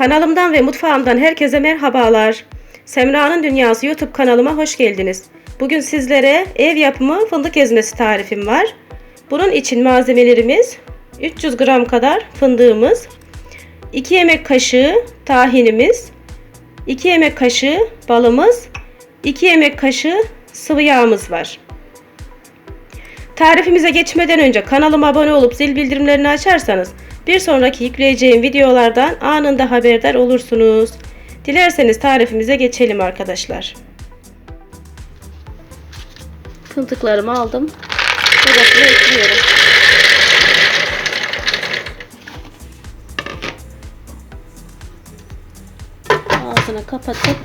Kanalımdan ve mutfağımdan herkese merhabalar. Semra'nın Dünyası YouTube kanalıma hoş geldiniz. Bugün sizlere ev yapımı fındık ezmesi tarifim var. Bunun için malzemelerimiz 300 gram kadar fındığımız, 2 yemek kaşığı tahinimiz, 2 yemek kaşığı balımız, 2 yemek kaşığı sıvı yağımız var. Tarifimize geçmeden önce kanalıma abone olup zil bildirimlerini açarsanız bir sonraki yükleyeceğim videolardan anında haberdar olursunuz. Dilerseniz tarifimize geçelim arkadaşlar. Fındıklarımı aldım. Burasını ekliyorum. Ağzını kapatıp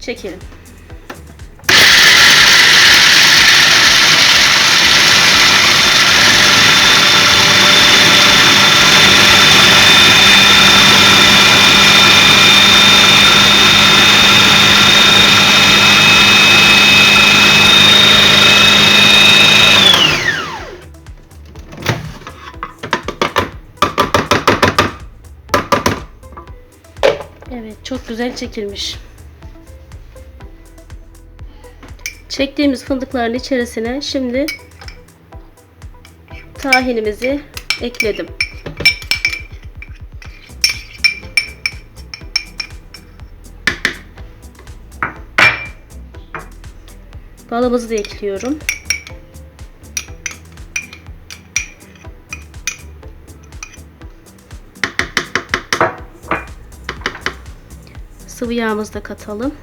çekelim. Evet çok güzel çekilmiş. Çektiğimiz fındıkların içerisine şimdi tahinimizi ekledim. Balımızı da ekliyorum. Sıvı yağımızı da katalım.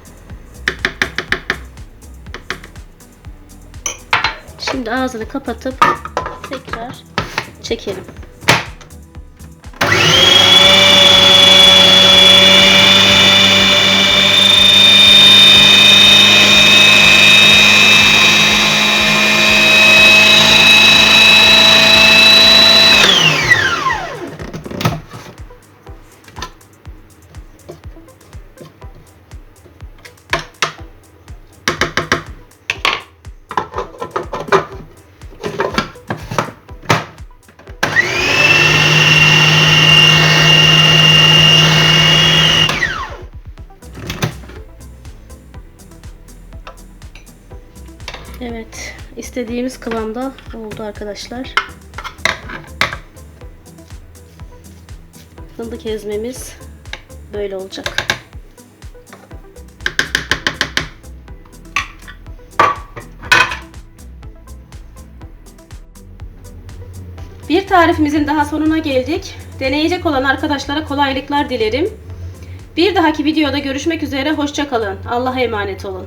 Şimdi ağzını kapatıp tekrar çekelim. Evet, istediğimiz kıvamda oldu arkadaşlar. Fındık ezmemiz böyle olacak. Bir tarifimizin daha sonuna geldik. Deneyecek olan arkadaşlara kolaylıklar dilerim. Bir dahaki videoda görüşmek üzere. Hoşçakalın. Allah'a emanet olun.